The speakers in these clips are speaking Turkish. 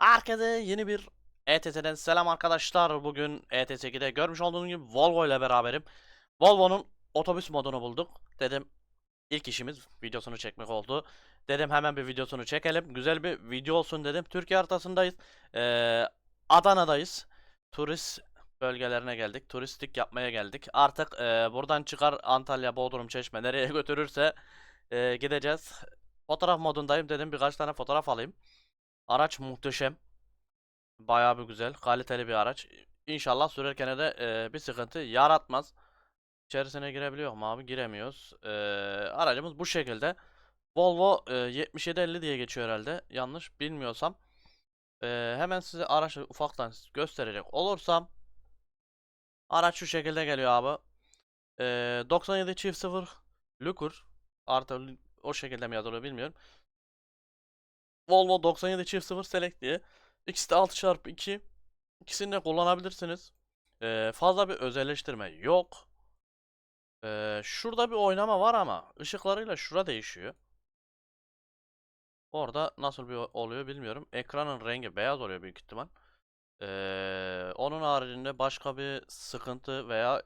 Herkese yeni bir ETT'den selam arkadaşlar. Bugün ETT2'de görmüş olduğunuz gibi Volvo ile beraberim. Volvo'nun otobüs modunu bulduk. Dedim ilk işimiz videosunu çekmek oldu. Dedim hemen bir videosunu çekelim. Güzel bir video olsun dedim. Türkiye haritasındayız. Ee, Adana'dayız. Turist bölgelerine geldik. Turistik yapmaya geldik. Artık e, buradan çıkar Antalya, Bodrum, Çeşme nereye götürürse e, gideceğiz. Fotoğraf modundayım dedim birkaç tane fotoğraf alayım. Araç muhteşem. Bayağı bir güzel, kaliteli bir araç. İnşallah sürerken de e, bir sıkıntı yaratmaz. İçerisine girebiliyor mu abi? Giremiyoruz. E, aracımız bu şekilde. Volvo e, 7750 diye geçiyor herhalde. Yanlış bilmiyorsam. E, hemen size araçı ufaktan gösterecek olursam. Araç şu şekilde geliyor abi. E, 97 çift 0 Lukur. Artı o şekilde mi yazılıyor bilmiyorum. Volvo 97 çift 0 Select diye. İkisi de 6x2. İkisini de kullanabilirsiniz. Ee, fazla bir özelleştirme yok. Ee, şurada bir oynama var ama ışıklarıyla şura değişiyor. Orada nasıl bir oluyor bilmiyorum. Ekranın rengi beyaz oluyor büyük ihtimal. Ee, onun haricinde başka bir sıkıntı veya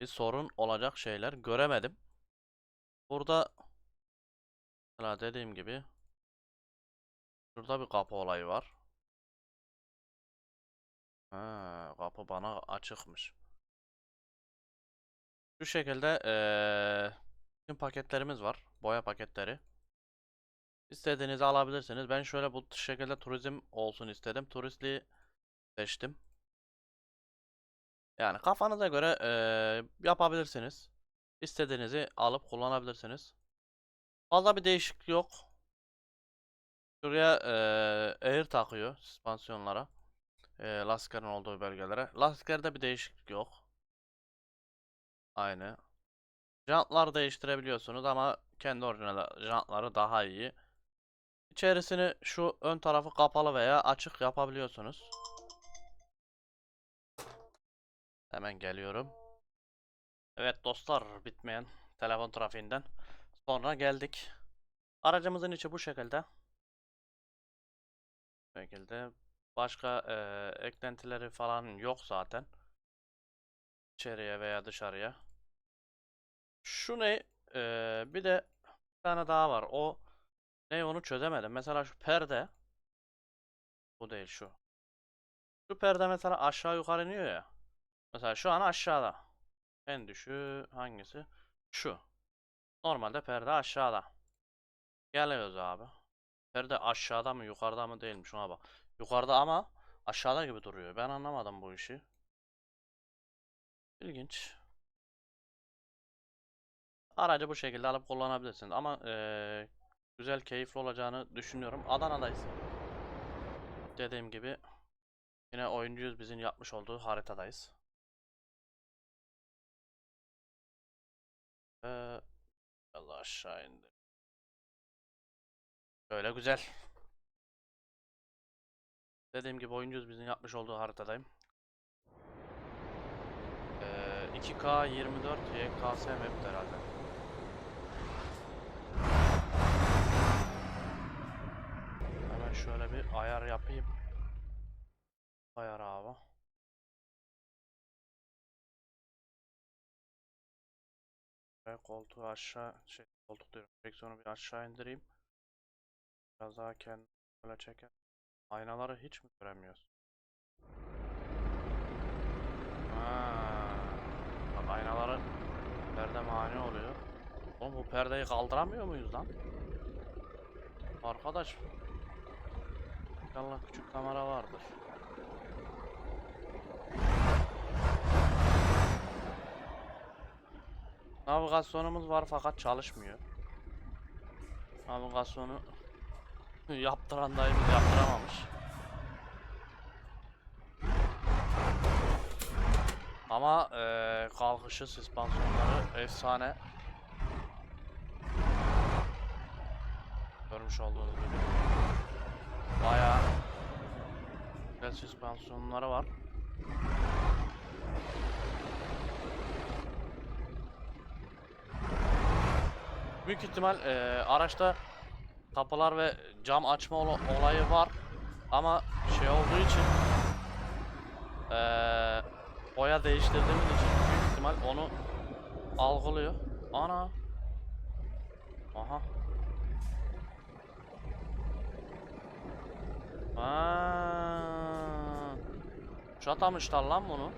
bir sorun olacak şeyler göremedim. Burada mesela dediğim gibi Şurada bir kapı olayı var. Ha, kapı bana açıkmış. Şu şekilde eee tüm paketlerimiz var. Boya paketleri. İstediğinizi alabilirsiniz. Ben şöyle bu şekilde turizm olsun istedim. Turistliği seçtim. Yani kafanıza göre eee, yapabilirsiniz. İstediğinizi alıp kullanabilirsiniz. Fazla bir değişiklik yok. Şuraya eee air takıyor süspansiyonlara. Eee lastiklerin olduğu bölgelere. Lastiklerde bir değişiklik yok. Aynı. Jantlar değiştirebiliyorsunuz ama kendi orijinal jantları daha iyi. İçerisini şu ön tarafı kapalı veya açık yapabiliyorsunuz. Hemen geliyorum. Evet dostlar bitmeyen telefon trafiğinden sonra geldik. Aracımızın içi bu şekilde. Şekilde. Başka eee, eklentileri falan yok zaten. İçeriye veya dışarıya. Şu ne? Eee, bir de bir tane daha var. O ne onu çözemedim. Mesela şu perde. Bu değil şu. Şu perde mesela aşağı yukarı iniyor ya. Mesela şu an aşağıda. En düşüğü hangisi? Şu. Normalde perde aşağıda. Geliyoruz abi. Perde aşağıda mı yukarıda mı değilmiş ona bak. Yukarıda ama aşağıda gibi duruyor. Ben anlamadım bu işi. İlginç. Aracı bu şekilde alıp kullanabilirsiniz ama eee, güzel, keyifli olacağını düşünüyorum. Adana'dayız. Dediğim gibi yine oyuncuyuz bizim yapmış olduğu haritadayız. Ee, Allah aşağı indi. Böyle güzel. Dediğim gibi oyuncuyuz bizim yapmış olduğu haritadayım. Ee, 2K 24 YKS map herhalde. Hemen şöyle bir ayar yapayım. Ayar abi. Koltuğu aşağı şey koltuk diyorum. Direksiyonu bir aşağı indireyim. Biraz daha kendini böyle çeker. Aynaları hiç mi göremiyoruz? Ha, bak aynaları perde mani oluyor. Oğlum bu perdeyi kaldıramıyor muyuz lan? Arkadaş. İnşallah küçük kamera vardır. Navigasyonumuz var fakat çalışmıyor. Navigasyonu yaptıran dayımız yaptıramamış. Ama eee kalkışı, süspansiyonları efsane. Görmüş olduğunuz gibi. Bayağı güzel süspansiyonları var. Büyük ihtimal eee, araçta kapılar ve cam açma ola- olayı var. Ama şey olduğu için eee boya değiştirdiğimiz için büyük ihtimal onu algılıyor. Ana. Aha. Aa. Çatamışlar lan bunu.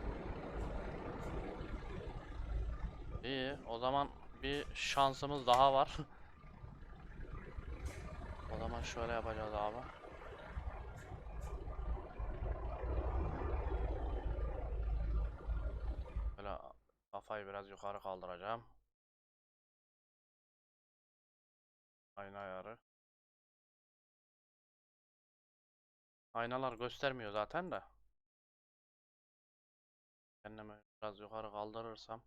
İyi, o zaman bir şansımız daha var. şöyle yapacağız abi. Böyle kafayı biraz yukarı kaldıracağım. Ayna ayarı. Aynalar göstermiyor zaten de. Kendimi biraz yukarı kaldırırsam.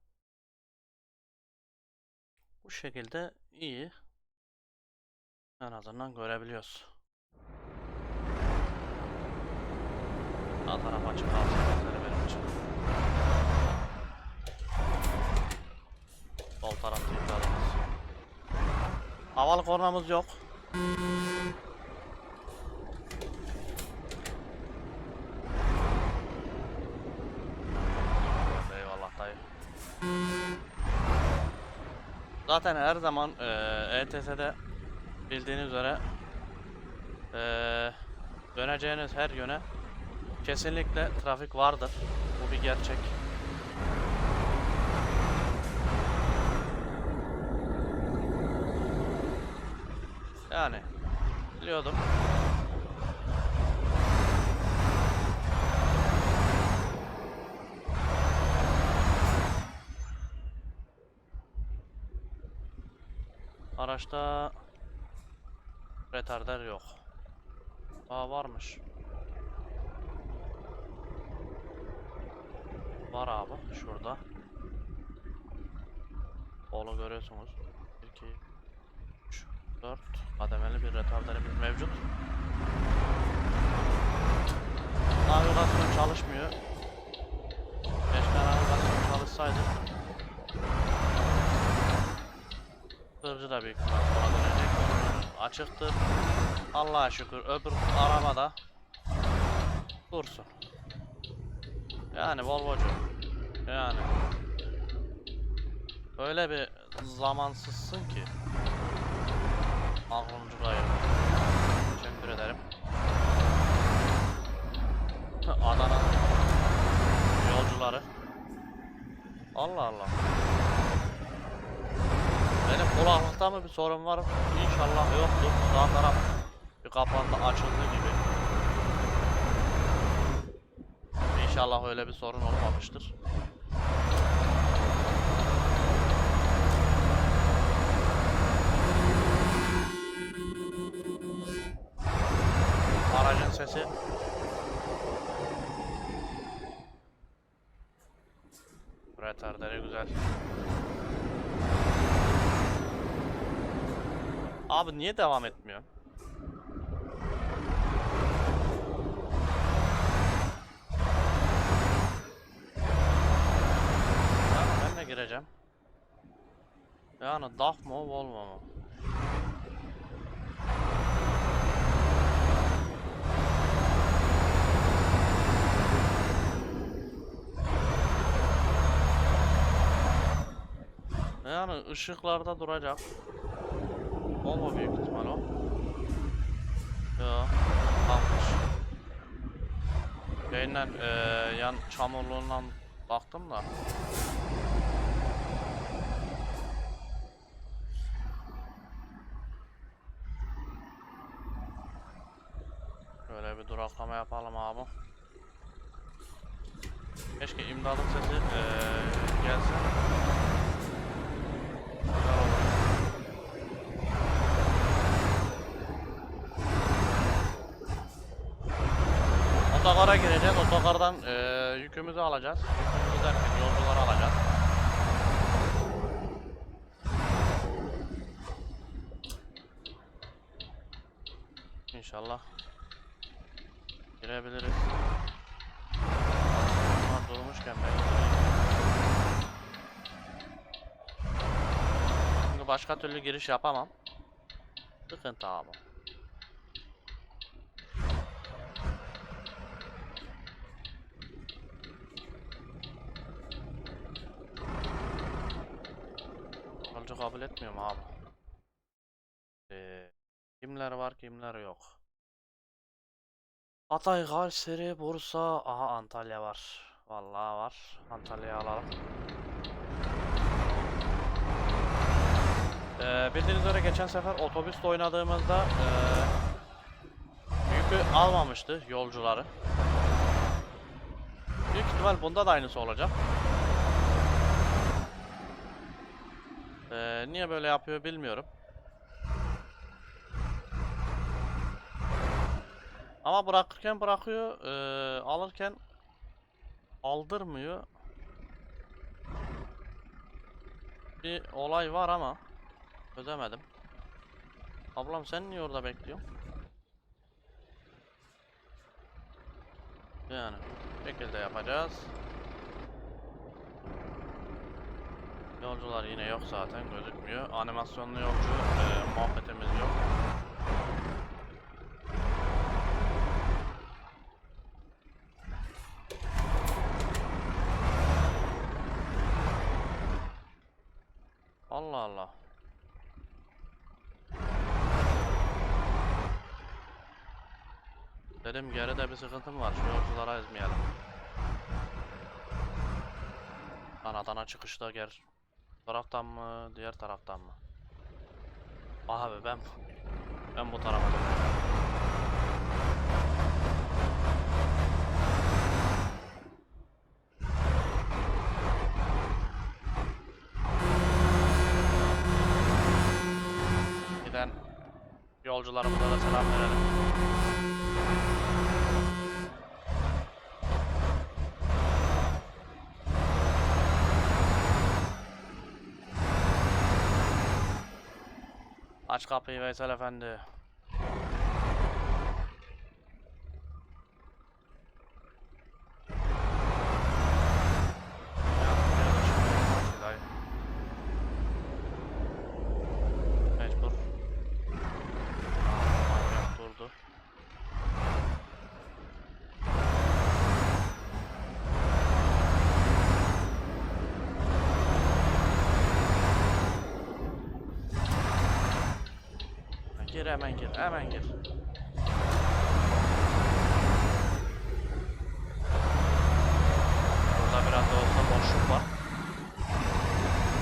Bu şekilde iyi. En azından görebiliyoruz. Açık kalsın yeterli benim için. Sol tarafta yükladığımız. Havalı kornamız yok. Eyvallah dayı. Zaten her zaman eee ETS'de bildiğiniz üzere eee döneceğiniz her yöne kesinlikle trafik vardır. Bu bir gerçek. Yani biliyordum. Araçta retarder yok. Aa varmış. Var abi şurada. Onu görüyorsunuz. 1 2 3 4 kademeli bir retarderimiz mevcut. Navigasyon çalışmıyor. Keşke navigasyon çalışsaydı. Hırcı da büyük ihtimal sola dönecek. Açıktır. Allah'a şükür öbür araba da dursun. Yani Volvo'cu. Yani. Öyle bir zamansızsın ki. Aklımcı gayet. Teşekkür ederim. Adana yolcuları. Allah Allah. Benim kulaklıkta mı bir sorun var? İnşallah yoktur. Sağ taraf bir kapandı açıldı gibi. İnşallah öyle bir sorun olmamıştır. Aracın sesi Retarderi güzel. Abi niye devam etmiyor? Ben de gireceğim. Yani DAF mı Volvo mu? Yani ışıklarda duracak. Volvo büyük ihtimal o. Yo, kalkmış. Şeyinden eee yan çamurluğundan baktım da. Böyle bir duraklama yapalım abi. Keşke imdadın sesi eee gelse. Güzel olur. Otogara gireceğiz. Otogardan eee yükümüzü alacağız. Yükümüzü derken yolcuları alacağız. İnşallah girebiliriz. Bunlar durmuşken ben. Çünkü başka türlü giriş yapamam. Sıkıntı abi. Otobüsü kabul etmiyor mu abi? Ee, kimler var kimler yok. Hatay, Kayseri, Bursa, aha Antalya var. Vallahi var. Antalya'yı alalım. Ee, bildiğiniz üzere geçen sefer otobüsle oynadığımızda ee, yükü almamıştı yolcuları. Büyük ihtimal bunda da aynısı olacak. Ee, niye böyle yapıyor bilmiyorum. Ama bırakırken bırakıyor, ee, alırken aldırmıyor. Bir olay var ama çözemedim. Ablam sen niye orada bekliyorsun? Yani bu şekilde yapacağız. Yolcular yine yok zaten gözükmüyor. Animasyonlu yolcu e, muhabbetimiz yok. Allah Allah. Dedim geride bir sıkıntım var. Şu yolculara ezmeyelim. Lan Adana çıkışta gel. Taraftan mı, diğer taraftan mı? Abi ben ben bu tarafa dönüyorum. Giden yolcularımıza da selam verelim. Aç kapıyı Veysel Efendi. Gir hemen gir, hemen gir. Burada biraz da olsa boşluk var.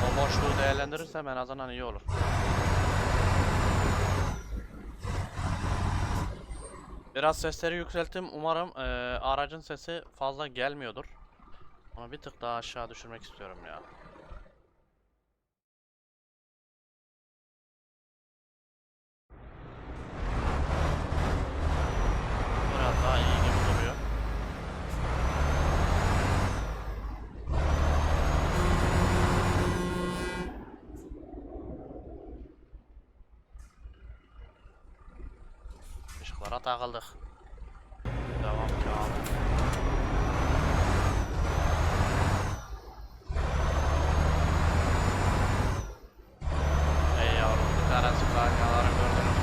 O boşluğu değerlendirirsem en azından iyi olur. Biraz sesleri yükselttim. Umarım eee, aracın sesi fazla gelmiyordur. Onu bir tık daha aşağı düşürmek istiyorum ya. Biraz daha iyi gibi duruyor. Işıklara takıldık. Devam devam. Ey yavrum bir tane sıklanyaları gördünüz.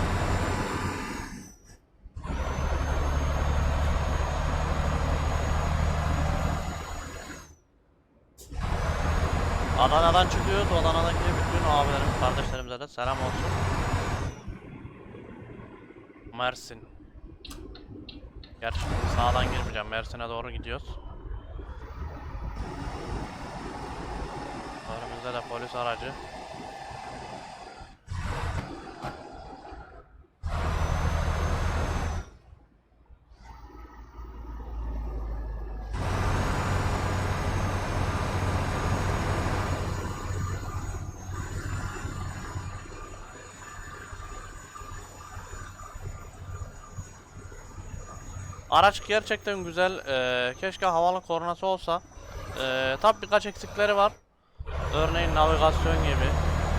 Adana'dan çıkıyoruz. Adana'daki bütün abilerim, kardeşlerimize de selam olsun. Mersin. Gerçi sağdan girmeyeceğim. Mersin'e doğru gidiyoruz. Önümüzde de polis aracı. Araç gerçekten güzel. Ee, keşke havalı kornası olsa. Ee, tabi birkaç eksikleri var. Örneğin navigasyon gibi.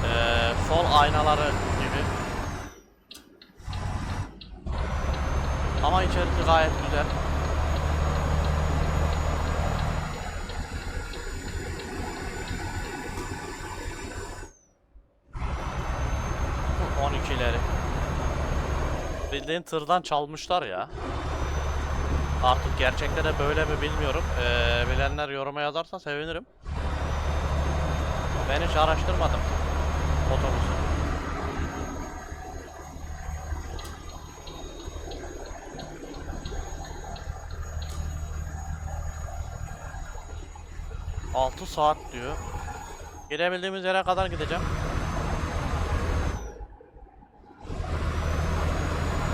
ee, sol aynaları gibi. Ama içerisi gayet güzel. On ikileri. Bildiğin tırdan çalmışlar ya. Artık gerçekte de böyle mi bilmiyorum. Ee, bilenler yoruma yazarsa sevinirim. Ben hiç araştırmadım. otobüsü. Altı saat diyor. Gidebildiğimiz yere kadar gideceğim.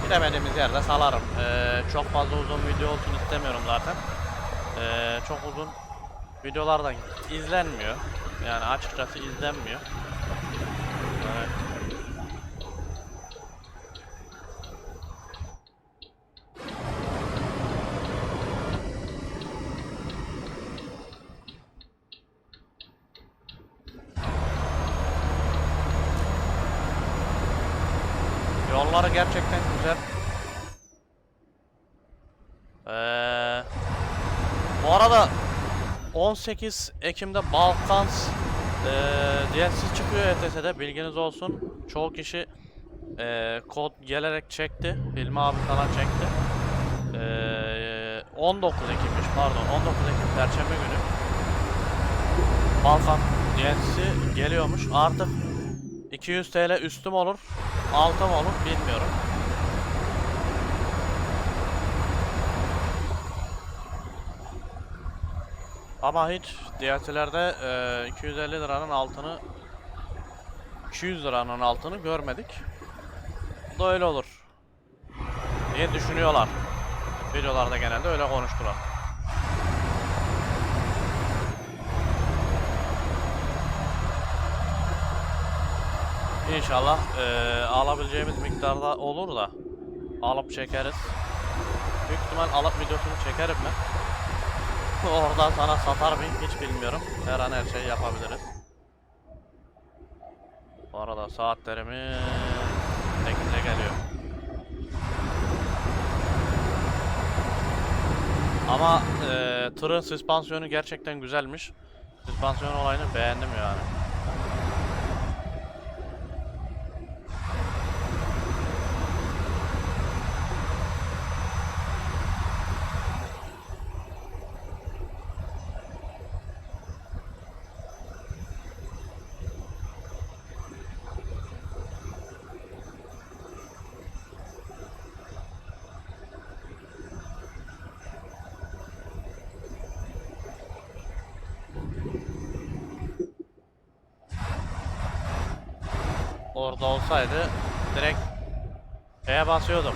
Gidemediğimiz yerde salarım. Ee, çok fazla uzun video olsun istemiyorum zaten. Ee, çok uzun videolardan izlenmiyor. Yani açıkçası izlenmiyor. Evet. Yolları gerçekten güzel. Ee, bu arada 18 Ekim'de Balkans eee DLC çıkıyor ETS'de bilginiz olsun. Çoğu kişi eee, kod gelerek çekti. Hilmi abi falan çekti. Eee 19 Ekim'miş pardon 19 Ekim Perşembe günü. Balkan DLC geliyormuş. Artık 200 TL üstüm olur, altım olur bilmiyorum. Ama hiç DLC'lerde e, 250 liranın altını 200 liranın altını görmedik. Bu da öyle olur. diye düşünüyorlar. Videolarda genelde öyle konuştular. İnşallah e, alabileceğimiz miktarda olur da alıp çekeriz. Büyük ihtimal alıp videosunu çekerim ben. Oradan sana satar mıyım hiç bilmiyorum. Her an her şeyi yapabiliriz. Bu arada saatlerimiz 8'e geliyor. Ama e, tırın süspansiyonu gerçekten güzelmiş. Süspansiyon olayını beğendim yani. Orada olsaydı direkt E'ye basıyordum.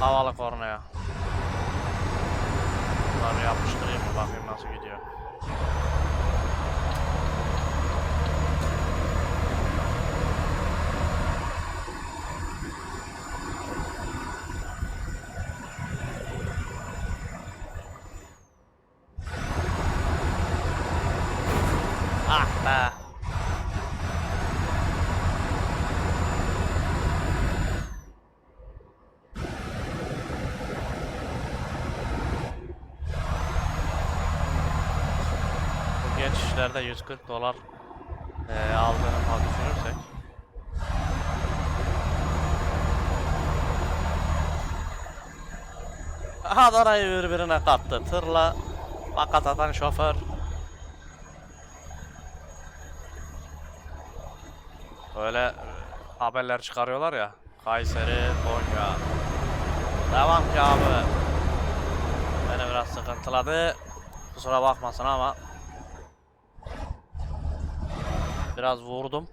Havalı kornaya. Bunları yapıştırayım bakayım nasıl gidiyor. Bu geçişlerde 140 dolar eee aldığını falan düşünürsek Adana'yı birbirine kattı. Tırla makat atan şoför. Böyle e, haberler çıkarıyorlar ya. Kayseri, Konya. Devam ki abi. Beni biraz sıkıntıladı. Kusura bakmasın ama biraz vurdum.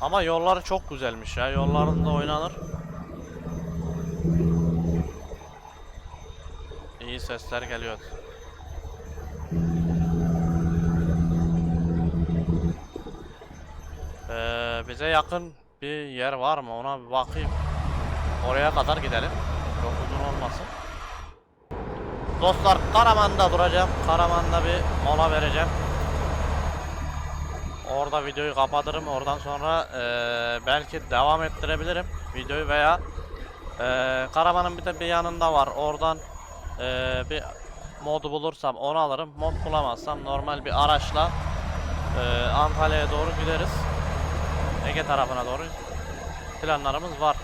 Ama yolları çok güzelmiş ya. Yollarında oynanır. İyi sesler geliyor. Ee, bize yakın bir yer var mı ona bir bakayım. Oraya kadar gidelim. Çok uzun olmasın. Dostlar Karaman'da duracağım. Karaman'da bir mola vereceğim. Orada videoyu kapatırım. Oradan sonra eee, belki devam ettirebilirim videoyu veya eee Karaman'ın bir de bir yanında var. Oradan eee, bir modu bulursam onu alırım. Mod bulamazsam normal bir araçla eee, Antalya'ya doğru gideriz. Ege tarafına doğru planlarımız var.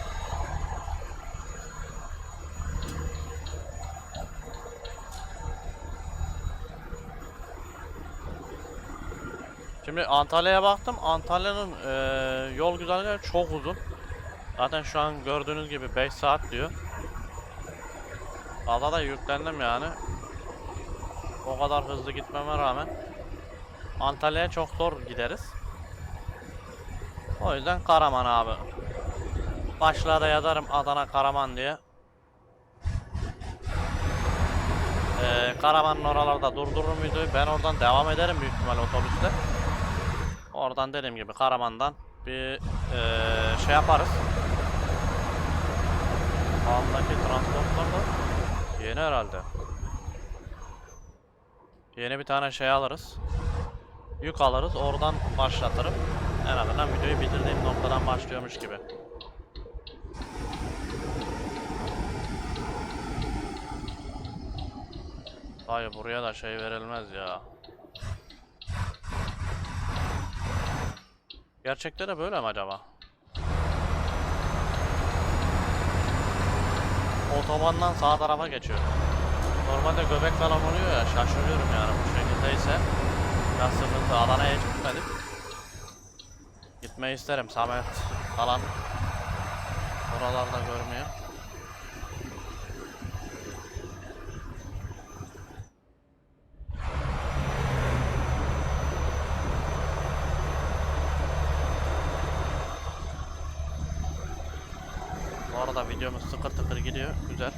Şimdi Antalya'ya baktım. Antalya'nın eee, yol güzergahı çok uzun. Zaten şu an gördüğünüz gibi 5 saat diyor. Fazla da yüklendim yani. O kadar hızlı gitmeme rağmen Antalya'ya çok zor gideriz. O yüzden Karaman abi. Başlığa da yazarım Adana Karaman diye. Ee, Karaman'ın oralarda durdururum videoyu. Ben oradan devam ederim büyük ihtimal otobüste. Oradan dediğim gibi Karaman'dan bir eee, şey yaparız. Andaki transportlar da yeni herhalde. Yeni bir tane şey alırız. Yük alırız. Oradan başlatırım. En azından videoyu bitirdiğim noktadan başlıyormuş gibi. Hayır buraya da şey verilmez ya. Gerçekte de böyle mi acaba? Otobandan sağ tarafa geçiyor. Normalde göbek falan oluyor ya şaşırıyorum yani bu şekildeyse. Biraz sıkıntı Adana'ya hiç gitmedik. Gitmeyi isterim Samet falan. Oralarda görmeye. Bu arada videomuz sıkır tıkır gidiyor. Güzel.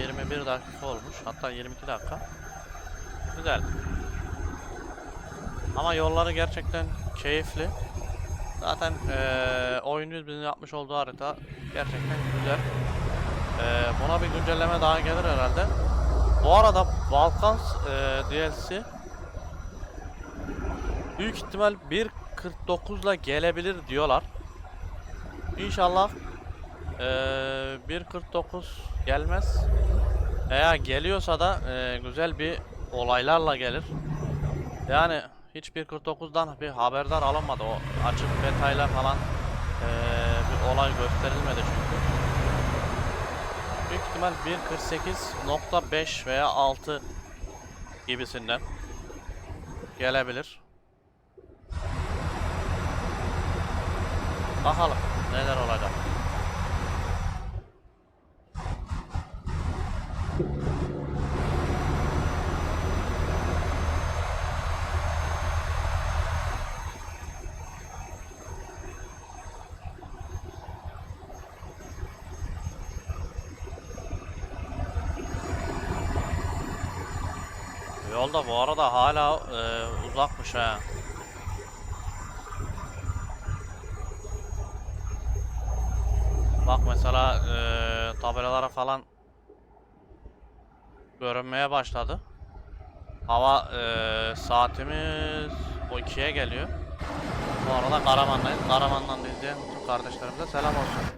21 dakika olmuş. Hatta 22 dakika. Güzel. Ama yolları gerçekten keyifli. Zaten eee oyun bizim yapmış olduğu harita gerçekten güzel. Eee, buna bir güncelleme daha gelir herhalde. Bu arada Balkans eee DLC büyük ihtimal 1.49 ile gelebilir diyorlar. İnşallah eee 1.49 gelmez. Eğer geliyorsa da eee, güzel bir olaylarla gelir. Yani hiç 1.49'dan bir haberdar alınmadı. O açık betayla falan eee, bir olay gösterilmedi çünkü. Büyük ihtimal 1.48.5 veya 6 gibisinden gelebilir. Bakalım neler olacak. Yolda bu arada hala e, uzakmış ha. Bak mesela e, tabelalara falan görünmeye başladı. Hava e, saatimiz o 2'ye geliyor. Bu arada Karaman'dayız. Karaman'dan da izleyen bütün kardeşlerimize selam olsun.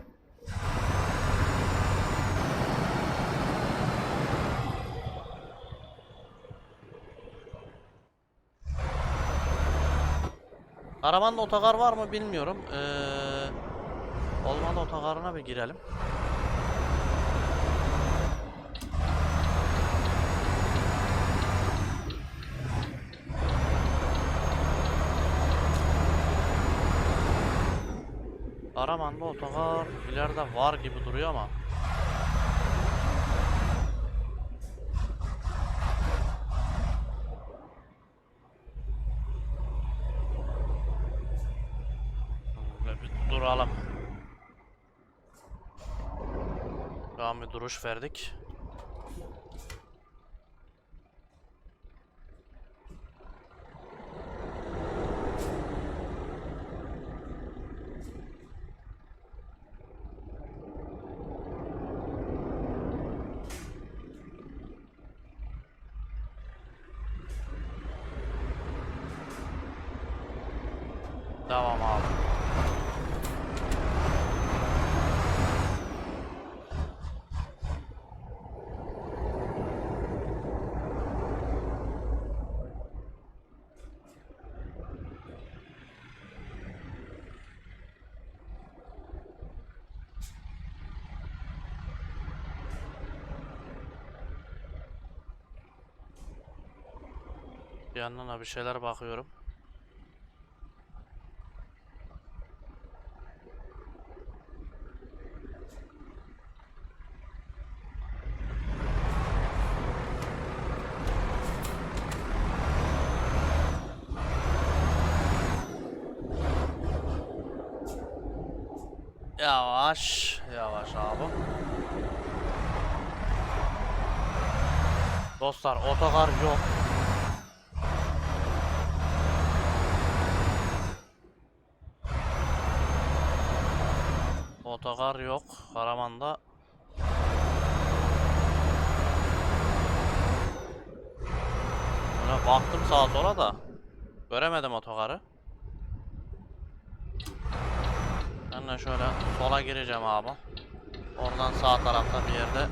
Karaman'da otogar var mı bilmiyorum. Ee, olmadı otogarına bir girelim. Karaman'da otogar ileride var gibi duruyor ama. Ve bir duralım. Şu an bir duruş verdik. Devam abi. yandan da bir şeyler bakıyorum. Yavaş, yavaş abi. Dostlar otogar yok. Otogar yok Karaman'da. Böyle baktım sağa sola da göremedim otogarı. Ben de şöyle sola gireceğim abi. Oradan sağ tarafta bir yerde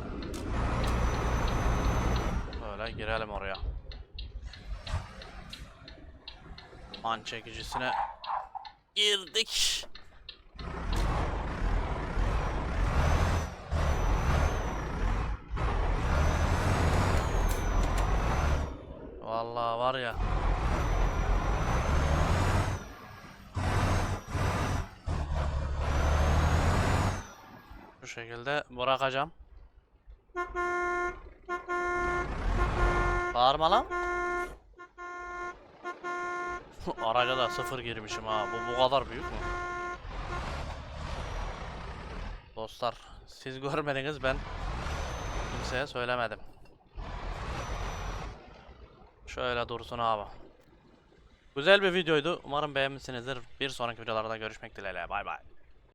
böyle girelim oraya. An çekicisine girdik. Vallahi var ya. Bu şekilde bırakacağım. Bağırma lan. Araca da sıfır girmişim ha. Bu bu kadar büyük mü? Dostlar siz görmediniz ben kimseye söylemedim. Şöyle dursun abi. Güzel bir videoydu. Umarım beğenmişsinizdir. Bir sonraki videolarda görüşmek dileğiyle. Bay bay.